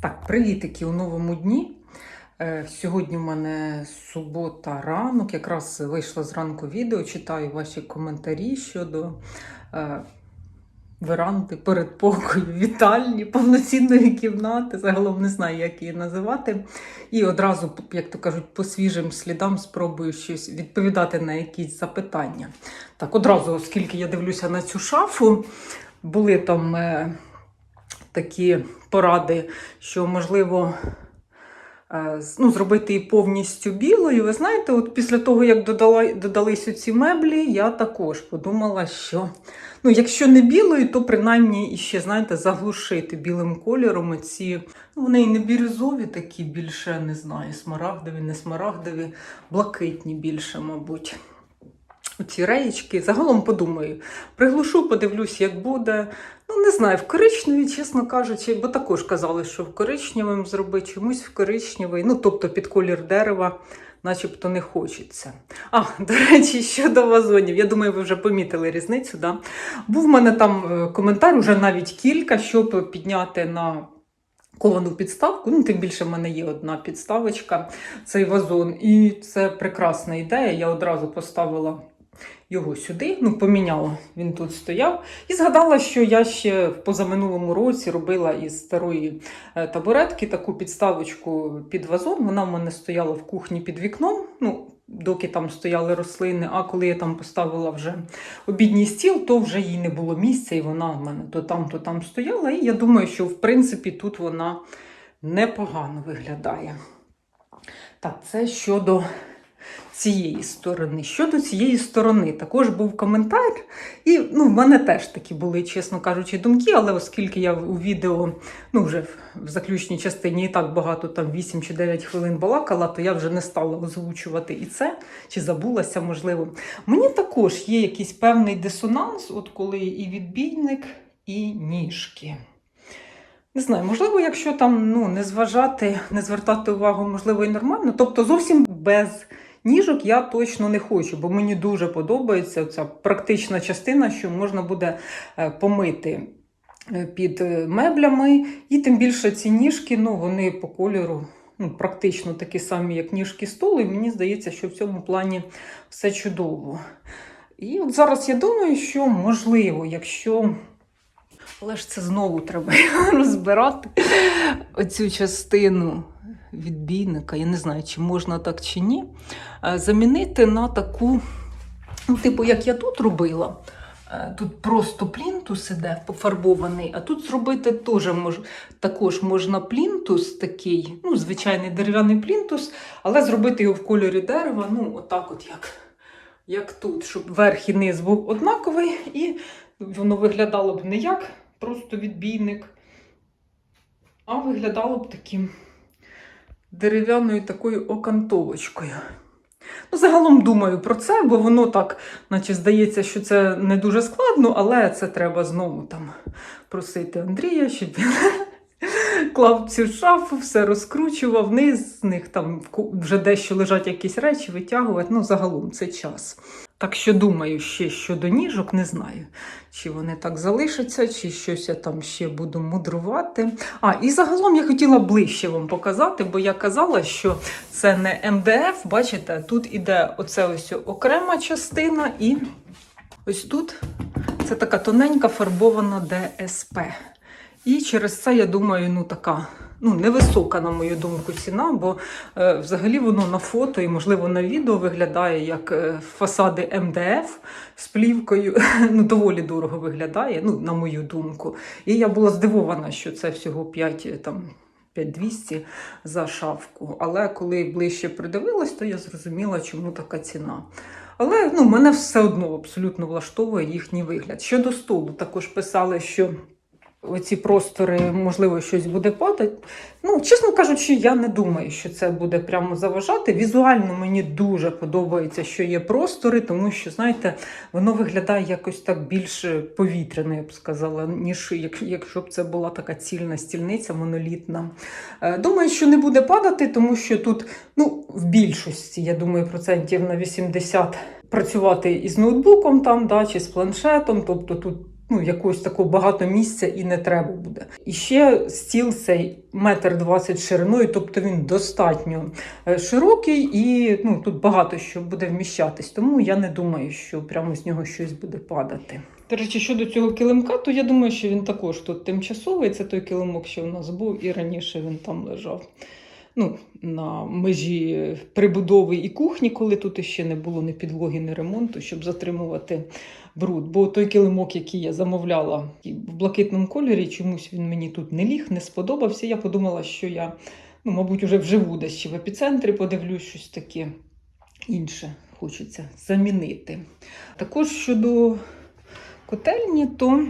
Так, привітики у новому дні. Е, Сьогодні в мене субота ранок, якраз вийшло зранку відео, читаю ваші коментарі щодо е, веранди, передпокою, вітальні, повноцінної кімнати. Загалом не знаю, як її називати. І одразу, як то кажуть, по свіжим слідам спробую щось відповідати на якісь запитання. Так, одразу, оскільки я дивлюся на цю шафу, були там. Е, такі поради, що можливо е, ну, зробити її повністю білою. Ви знаєте, от після того, як додала, додались ці меблі, я також подумала, що ну, якщо не білою, то принаймні іще, знаєте, заглушити білим кольором ці. Ну, вони і не бірюзові такі більше, не знаю, смарагдові, не смарагдові, блакитні більше, мабуть. Оці реєчки. Загалом подумаю. Приглушу, подивлюсь, як буде. Ну, не знаю, в коричневій, чесно кажучи, бо також казали, що в коричневим зробити, чомусь в коричневий, ну, тобто під колір дерева, начебто не хочеться. А, до речі, щодо вазонів, я думаю, ви вже помітили різницю. Да? Був в мене там е, коментар, уже навіть кілька, щоб підняти на. Ковану підставку, ну тим більше в мене є одна підставочка, цей вазон. І це прекрасна ідея. Я одразу поставила його сюди, ну, поміняла, він тут стояв. І згадала, що я ще в позаминулому році робила із старої е, табуретки таку підставочку під вазон. Вона в мене стояла в кухні під вікном. Ну, доки там стояли рослини, а коли я там поставила вже обідній стіл, то вже їй не було місця, і вона в мене то там, то там стояла. І я думаю, що в принципі тут вона непогано виглядає. Так, це щодо цієї сторони. Щодо цієї сторони, також був коментар, і ну, в мене теж такі були, чесно кажучи, думки, але оскільки я у відео, ну вже в- заключній частині і так багато, там 8 чи 9 хвилин балакала, то я вже не стала озвучувати і це, чи забулася, можливо. Мені також є якийсь певний дисонанс, от коли і відбійник, і ніжки. Не знаю, можливо, якщо там ну, не зважати, не звертати увагу, можливо, і нормально. Тобто зовсім без ніжок я точно не хочу, бо мені дуже подобається ця практична частина, що можна буде е, помити е, під е, меблями. І тим більше ці ніжки, ну, вони по кольору ну, практично такі самі, як ніжки столу. І мені здається, що в цьому плані все чудово. І от зараз я думаю, що можливо, якщо. Але ж це знову треба розбирати оцю частину відбійника. Я не знаю, чи можна так чи ні. е, Замінити на таку, ну, типу, як я тут робила. Е, Тут просто плінтус іде пофарбований, а тут зробити теж мож, також можна плінтус такий, ну, звичайний дерев'яний плінтус, але зробити його в кольорі дерева, ну, отак, от як, як тут, щоб верх і низ був однаковий, і воно виглядало б не як просто відбійник, а виглядало б таким дерев'яною такою окантовочкою. Ну, загалом думаю про це, бо воно так, наче здається, що це не дуже складно, але це треба знову там просити Андрія, щоб він клав цю шафу, все розкручував, вниз з них там вже дещо лежать якісь речі, витягувати. Ну, загалом це час. Так що думаю ще щодо ніжок, не знаю, чи вони так залишаться, чи щось я там ще буду мудрувати. А, і загалом я хотіла ближче вам показати, бо я казала, що це не МДФ. Бачите, тут іде оце ось окрема частина, і ось тут це така тоненька фарбована ДСП. І через це, я думаю, ну така ну, невисока, на мою думку, ціна, бо е, взагалі воно на фото і, можливо, на відео виглядає як е, фасади МДФ з плівкою. Ну, доволі дорого виглядає, ну, на мою думку. І я була здивована, що це всього 5 е, там. 5200 за шафку. Але коли ближче придивилась, то я зрозуміла, чому така ціна. Але ну, мене все одно абсолютно влаштовує їхній вигляд. Щодо столу, також писали, що оці простори, можливо, щось буде падати. Ну, чесно кажучи, я не думаю, що це буде прямо заважати. Візуально мені дуже подобається, що є простори, тому що, знаєте, воно виглядає якось так більш повітряно, я б сказала, ніж як, якщо б це була така цільна стільниця монолітна. Е, Думаю, що не буде падати, тому що тут, ну, в більшості, я думаю, процентів на 80 працювати із ноутбуком там, да, чи з планшетом, тобто тут ну, якогось такого багато місця і не треба буде. І ще стіл цей метр двадцять шириною, тобто він достатньо е, широкий і ну, тут багато що буде вміщатись. Тому я не думаю, що прямо з нього щось буде падати. До речі, щодо цього килимка, то я думаю, що він також тут тимчасовий. Це той килимок, що у нас був, і раніше він там лежав. Ну, на межі прибудови і кухні, коли тут ще не було ні підлоги, ні ремонту, щоб затримувати бруд. Бо той килимок, який я замовляла в блакитному кольорі, чомусь він мені тут не ліг, не сподобався. Я подумала, що я, ну, мабуть, вже вживу десь чи в епіцентрі подивлюсь щось таке інше хочеться замінити. Також щодо котельні, то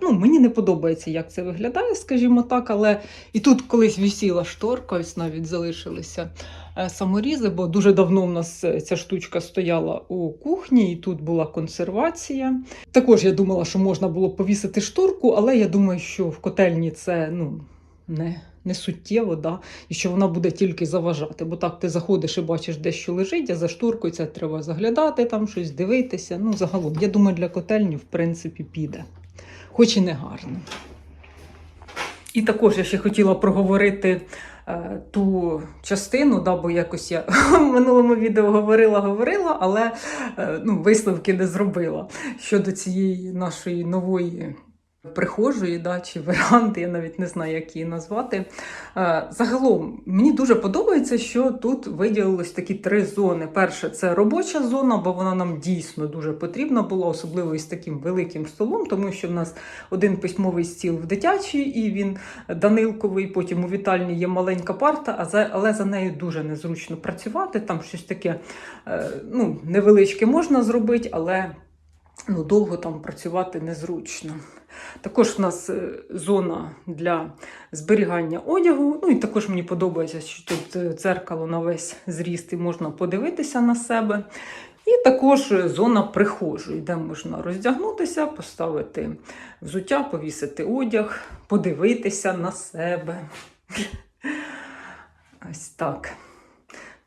ну, мені не подобається, як це виглядає, скажімо так, але і тут колись висіла шторка, ось навіть залишилися е, саморізи, бо дуже давно в нас е, ця штучка стояла у кухні, і тут була консервація. Також я думала, що можна було повісити шторку, але я думаю, що в котельні це ну, не, не суттєво, да? і що вона буде тільки заважати. Бо так ти заходиш і бачиш, де що лежить, а за шторкою це треба заглядати, там щось дивитися. Ну, загалом, я думаю, для котельні, в принципі, піде хоч і не гарно. І також я ще хотіла проговорити е, ту частину, да, бо якось я в минулому відео говорила, говорила, але е, ну, висновки не зробила щодо цієї нашої нової. Прихожої да, чи веранди, я навіть не знаю, як її назвати. Е, Загалом мені дуже подобається, що тут виділилось такі три зони. Перше, це робоча зона, бо вона нам дійсно дуже потрібна була, особливо із таким великим столом, тому що в нас один письмовий стіл в дитячій, і він данилковий. Потім у вітальні є маленька парта, але за нею дуже незручно працювати. Там щось таке е, ну, невеличке можна зробити, але ну, довго там працювати незручно. Також в нас е, зона для зберігання одягу. Ну і також мені подобається, що тут е, дзеркало на весь зріст і можна подивитися на себе. І також е, зона прихожої, де можна роздягнутися, поставити взуття, повісити одяг, подивитися на себе. Ось так.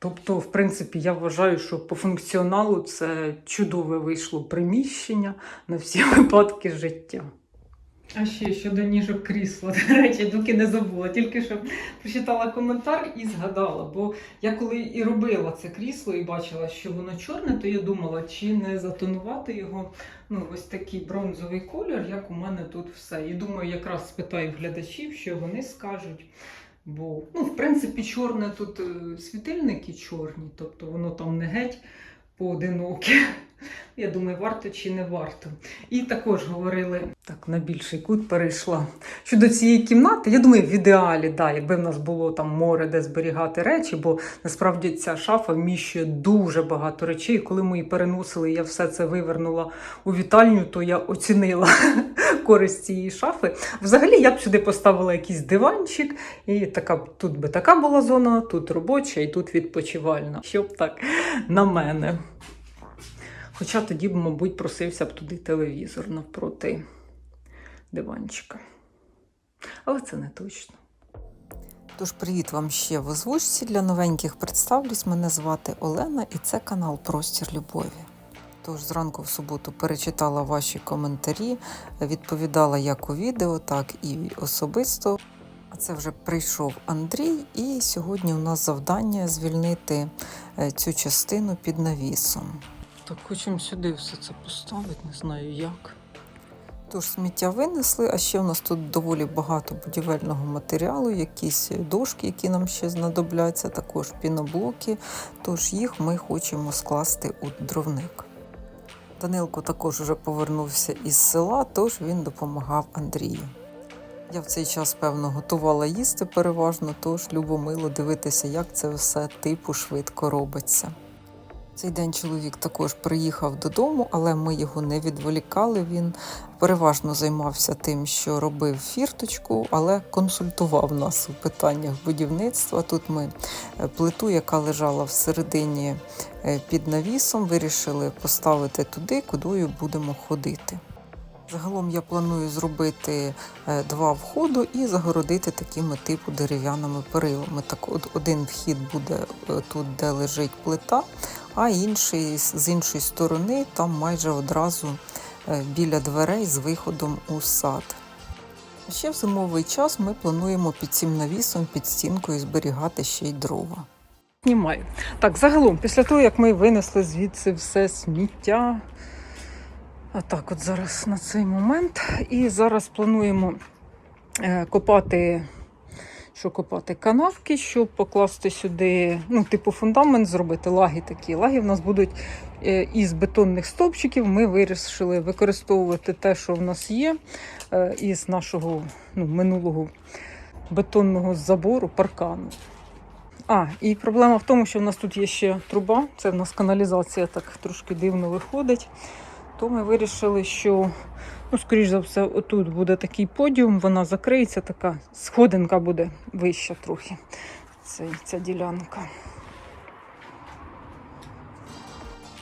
Тобто, в принципі, я вважаю, що по функціоналу це чудове вийшло приміщення на всі випадки життя. А ще щодо ніжок крісла, до речі, доки не забула, тільки що прочитала коментар і згадала. Бо я коли і робила це крісло і бачила, що воно чорне, то я думала, чи не затонувати його ну, ось такий бронзовий колір, як у мене тут все. І думаю, якраз спитаю глядачів, що вони скажуть. Бо, ну, в принципі, чорне тут е, світильники чорні, тобто воно там не геть поодиноке. Я думаю, варто чи не варто. І також говорили, так, на більший кут перейшла. Щодо цієї кімнати, я думаю, в ідеалі, да, якби в нас було там море, де зберігати речі, бо насправді ця шафа вміщує дуже багато речей. Коли ми її переносили, я все це вивернула у вітальню, то я оцінила користь цієї шафи. Взагалі, я б сюди поставила якийсь диванчик, і така тут би така була зона, тут робоча і тут відпочивальна. Щоб так на мене. Хоча тоді б, мабуть, просився б туди телевізор навпроти диванчика. Але це не точно. Тож привіт вам ще в озвучці для новеньких представлюсь. Мене звати Олена і це канал Простір Любові. Тож зранку в суботу перечитала ваші коментарі, відповідала як у відео, так і особисто. А це вже прийшов Андрій, і сьогодні у нас завдання звільнити е, цю частину під навісом. Так, хочемо сюди все це поставити, не знаю як. Тож сміття винесли, а ще у нас тут доволі багато будівельного матеріалу, якісь дошки, які нам ще знадобляться, також піноблоки. Тож їх ми хочемо скласти у дровник. Данилко також вже повернувся із села, тож він допомагав Андрію. Я в цей час, певно, готувала їсти переважно, тож любомило дивитися, як це все типу швидко робиться. Цей день чоловік також приїхав додому, але ми його не відволікали. Він переважно займався тим, що робив фірточку, але консультував нас у питаннях будівництва. Тут ми е, плиту, яка лежала всередині е, під навісом, вирішили поставити туди, кудою будемо ходити. Загалом я планую зробити е, два входи і загородити такими типу дерев'яними перилами. Так, от один вхід буде е, тут, де лежить плита, а інший з іншої сторони там майже одразу е, біля дверей з виходом у сад. Ще в зимовий час ми плануємо під цим навісом під стінкою зберігати ще й дрова. Знімаю. Так, загалом, після того, як ми винесли звідси все сміття. А так, от зараз на цей момент. І зараз плануємо е, копати, що копати канавки, щоб покласти сюди, ну, типу фундамент, зробити лаги такі. Лаги в нас будуть е, із бетонних стовпчиків. Ми вирішили використовувати те, що в нас є, е, із нашого ну, минулого бетонного забору, паркану. А, і проблема в тому, що в нас тут є ще труба, це в нас каналізація так трошки дивно виходить. То ми вирішили, що, ну, скоріш за все, отут буде такий подіум, вона закриється, така сходинка буде вища трохи. Цей, ця ділянка.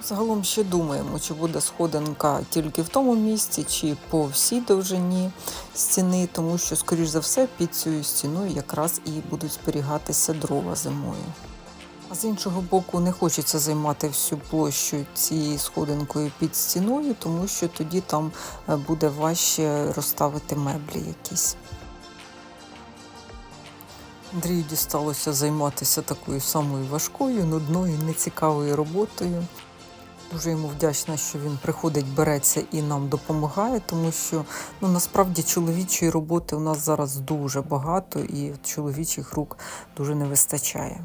Загалом ще думаємо, чи буде сходинка тільки в тому місці, чи по всій довжині стіни, тому що, скоріш за все, під цією стіною якраз і будуть зберігатися дрова зимою. А з іншого боку, не хочеться займати всю площу цією сходинкою під стіною, тому що тоді там е, буде важче розставити меблі якісь. Андрію дісталося займатися такою самою важкою, нудною, нецікавою роботою. Дуже йому вдячна, що він приходить, береться і нам допомагає, тому що ну насправді чоловічої роботи у нас зараз дуже багато, і чоловічих рук дуже не вистачає.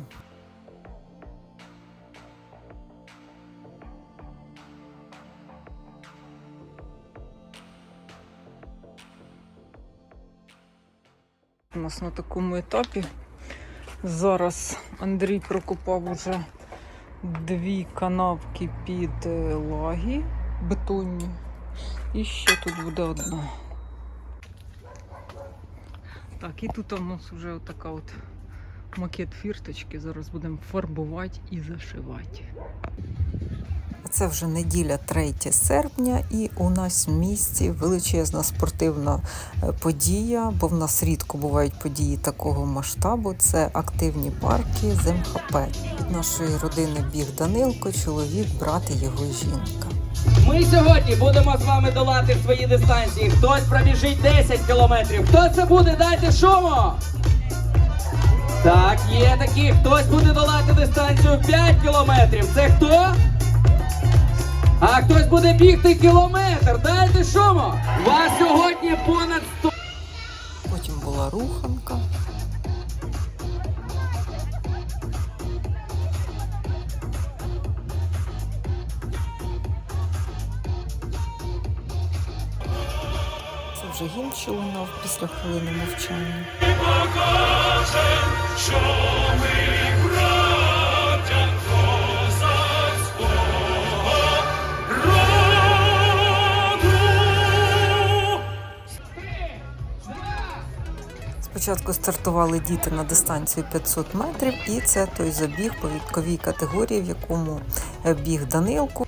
Нас на такому етапі. Зараз Андрій прокопав уже дві канавки під е, лаги бетонні. І ще тут буде одна. Так, і тут у нас вже така от макет фірточки. Зараз будемо фарбувати і зашивати. Це вже неділя 3 серпня, і у нас в місті величезна спортивна е, подія, бо в нас рідко бувають події такого масштабу. Це активні парки з МХП. Від нашої родини біг Данилко, чоловік, брат і його жінка. Ми сьогодні будемо з вами долати свої дистанції. Хтось пробіжить 10 кілометрів. Хто це буде? Дайте шуму! Так, є такі. Хтось буде долати дистанцію 5 кілометрів. Це хто? А хтось буде бігти кілометр. Дайте шуму! Вас сьогодні понад 100. Потім була руханка. Це вже гімн, що лунав після хвилини мовчання. Спочатку стартували діти на дистанцію 500 метрів, і це той забіг по віковій категорії, в якому біг Данилку.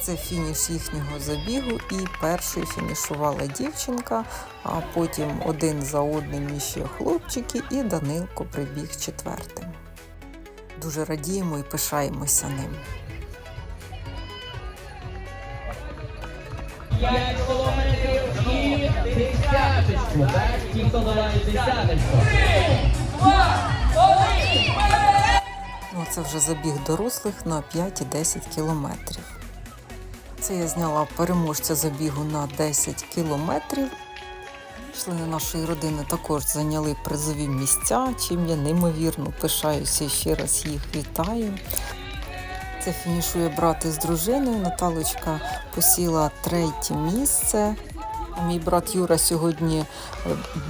Це фініш їхнього забігу, і першою фінішувала дівчинка, а потім один за одним іще хлопчики, і Данилко прибіг четвертим. Дуже радіємо і пишаємося ним. 5 кілометрів і десяточку. Так, ті, хто долає десяточку. Ну, це вже забіг дорослих на 5 і 10 кілометрів. Це я зняла переможця забігу на 10 кілометрів. Члени нашої родини також зайняли призові місця, чим я неймовірно пишаюся ще раз їх вітаю. Це фінішує брат із дружиною. Наталочка посіла третє місце. Мій брат Юра сьогодні е,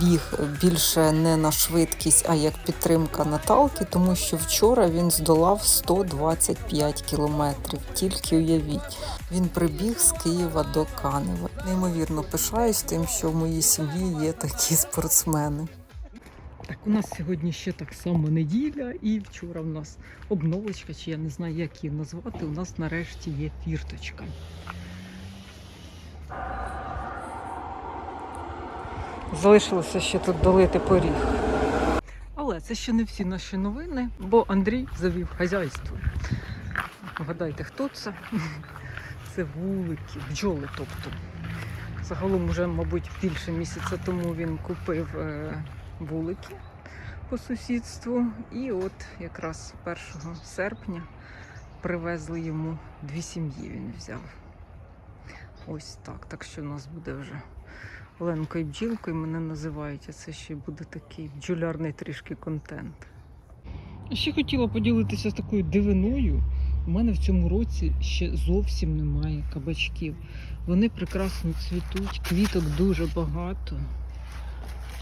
біг більше не на швидкість, а як підтримка Наталки, тому що вчора він здолав 125 кілометрів. Тільки уявіть, він прибіг з Києва до Канева. Неймовірно пишаюсь тим, що в моїй сім'ї є такі спортсмени. Так, у нас сьогодні ще так само неділя, і вчора в нас обновочка, чи я не знаю, як її назвати. У нас нарешті є фірточка. Залишилося ще тут долити поріг. Але це ще не всі наші новини, бо Андрій завів хазяйство. Вгадайте, хто це? це вулики, бджоли, тобто. Загалом уже, мабуть, більше місяця тому він купив е, вулики по сусідству. І от якраз 1 серпня привезли йому дві сім'ї. Він взяв. Ось так. Так що у нас буде вже Оленкою бджілкою мене називають, а це ще буде такий бджолярний трішки контент. Ще хотіла поділитися з такою дивиною. У мене в цьому році ще зовсім немає кабачків. Вони прекрасно цвітуть, квіток дуже багато,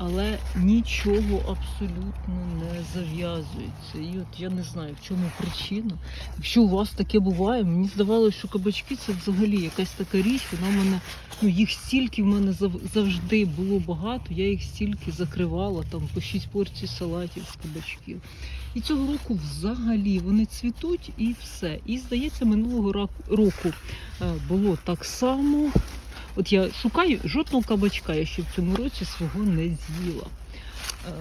але нічого абсолютно не зав'язується. І от я не знаю, в чому причина. Якщо у вас таке буває, мені здавалося, що кабачки це взагалі якась така річ. Вона в мене, ну їх стільки в мене завжди було багато, я їх стільки закривала, там по 6 порцій салатів з кабачків. І цього року взагалі вони цвітуть і все. І здається, минулого року е, було так само. От я шукаю жодного кабачка, я ще в цьому році свого не з'їла. Е,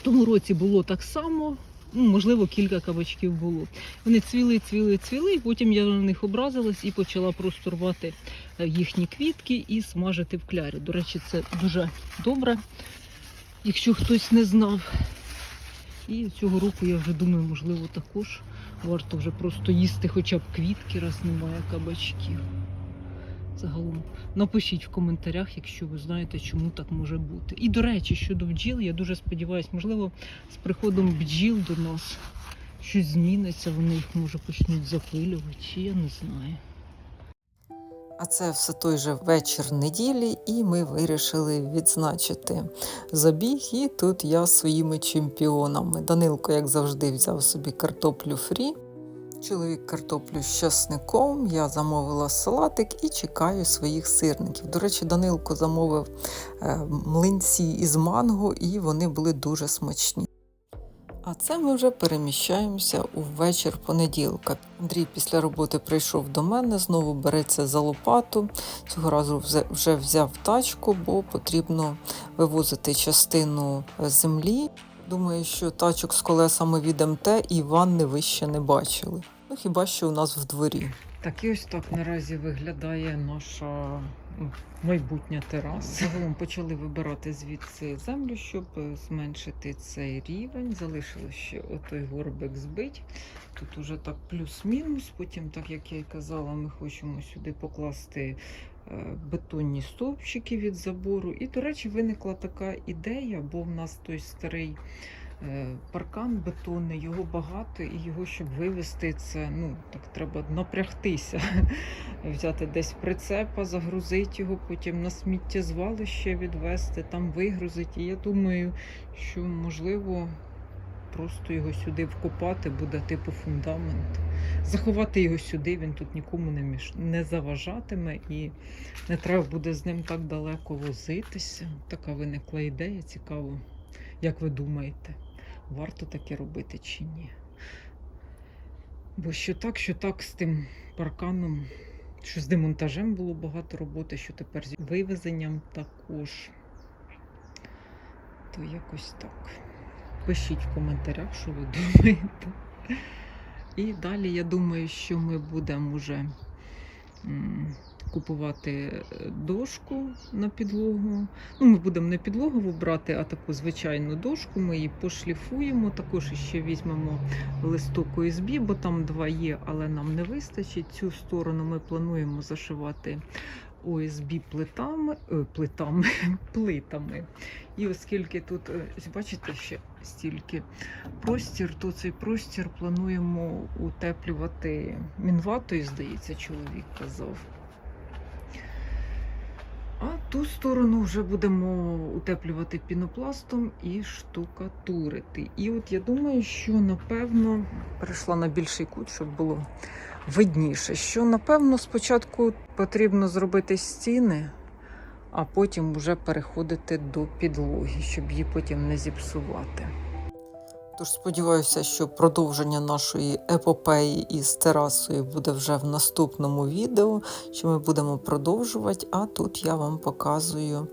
В тому році було так само, ну, можливо, кілька кабачків було. Вони цвіли, цвіли, цвіли, і потім я на них образилась і почала просто рвати е, їхні квітки і смажити в клярі. До речі, це дуже добре, якщо хтось не знав. І цього року я вже думаю, можливо, також варто вже просто їсти хоча б квітки, раз немає кабачків. Загалом напишіть в коментарях, якщо ви знаєте, чому так може бути. І до речі, щодо бджіл, я дуже сподіваюся, можливо, з приходом бджіл до нас щось зміниться, вони їх може почнуть запилювати, чи я не знаю. А це все той же вечір неділі, і ми вирішили відзначити забіг. І тут я своїми чемпіонами. Данилко, як завжди, взяв собі картоплю фрі. Чоловік картоплю з часником, я замовила салатик і чекаю своїх сирників. До речі, Данилко замовив е, млинці із манго, і вони були дуже смачні. А це ми вже переміщаємося у вечір понеділка. Андрій після роботи прийшов до мене, знову береться за лопату. Цього разу вже- взяв тачку, бо потрібно вивозити частину е, землі. Думаю, що тачок з колесами від МТ і ванни ви ще не бачили. Ну хіба що у нас в дворі. Так і ось так наразі виглядає наша ну, майбутня тераса. Загалом почали вибирати звідси землю, щоб е, зменшити цей рівень. Залишили ще отой горбик збить. Тут уже так плюс-мінус. Потім, так як я і казала, ми хочемо сюди покласти е, бетонні стовпчики від забору. І, до речі, виникла така ідея, бо в нас той старий паркан бетонний, його багато, і його, щоб вивезти, це ну так треба напрягтися. Взяти десь прицепа, загрузити його, потім на сміттєзвалище відвезти, там вигрузити. І я думаю, що можливо. Просто його сюди вкопати буде типу фундамент. Заховати його сюди, він тут нікому не міш... не заважатиме і не треба буде з ним так далеко возитися. Така виникла ідея, цікаво. Як ви думаєте, варто таке робити чи ні? Бо що так, що так з тим парканом, що з демонтажем було багато роботи, що тепер з вивезенням також. То якось так. Пишіть в коментарях, що ви думаєте. І далі я думаю, що ми будемо вже купувати е, дошку на підлогу. Ну, ми будемо не підлогу брати, а таку звичайну дошку. Ми її пошліфуємо. Також ще візьмемо листок ОСБ, бо там два є, але нам не вистачить. Цю сторону ми плануємо зашивати ОСБ плитами, е, плитами, плитами. І оскільки тут, е, бачите, ще стільки простір, то цей простір плануємо утеплювати мінватою, здається, чоловік казав. А ту сторону вже будемо утеплювати пінопластом і штукатурити. І от я думаю, що напевно перейшла на більший кут, щоб було видніше. Що напевно спочатку потрібно зробити стіни, а потім вже переходити до підлоги, щоб її потім не зіпсувати. Тож сподіваюся, що продовження нашої епопеї із терасою буде вже в наступному відео, що ми будемо продовжувати. А тут я вам показую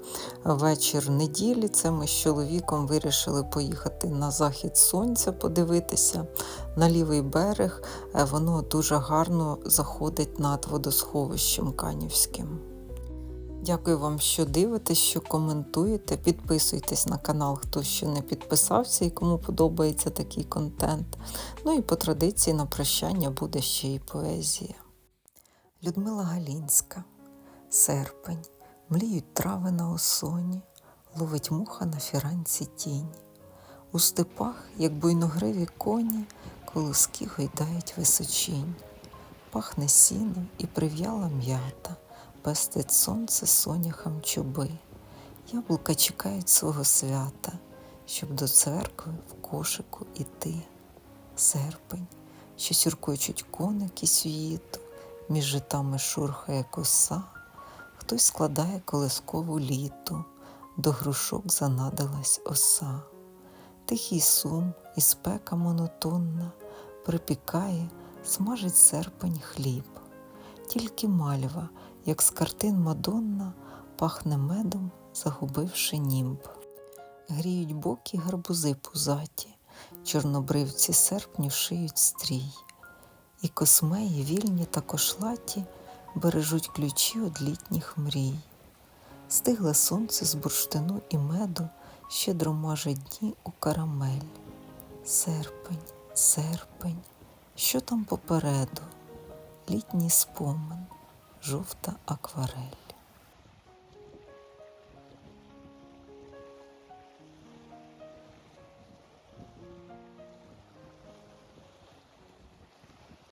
вечір неділі. Це ми з чоловіком вирішили поїхати на захід сонця, подивитися на лівий берег. Е, Воно дуже гарно заходить над водосховищем Канівським. Дякую вам, що дивитесь, що коментуєте. Підписуйтесь на канал, хто ще не підписався і кому подобається такий контент. Ну і по традиції на прощання буде ще й поезія. Людмила Галінська, серпень, мліють трави на осоні, ловить муха на фіранці тінь. У степах, як буйногриві коні, колоски гойдають височінь. Пахне сіном і прив'яла м'ята пестить сонце соняхам чуби. Яблука чекають свого свята, щоб до церкви в кошику іти. Серпень, що сюркочуть коники сюїту, між житами шурхає коса, хтось складає колискову літу, до грушок занадилась оса. Тихий сум і спека монотонна припікає, смажить серпень хліб. Тільки мальва, як з картин Мадонна, пахне медом, загубивши німб. Гріють боки гарбузи пузаті, чорнобривці серпню шиють стрій, і космеї вільні та кошлаті бережуть ключі од літніх мрій. Стигле сонце з бурштину і меду, щедро маже дні у карамель. Серпень, серпень, що там попереду? Літній спомин, жовта акварель.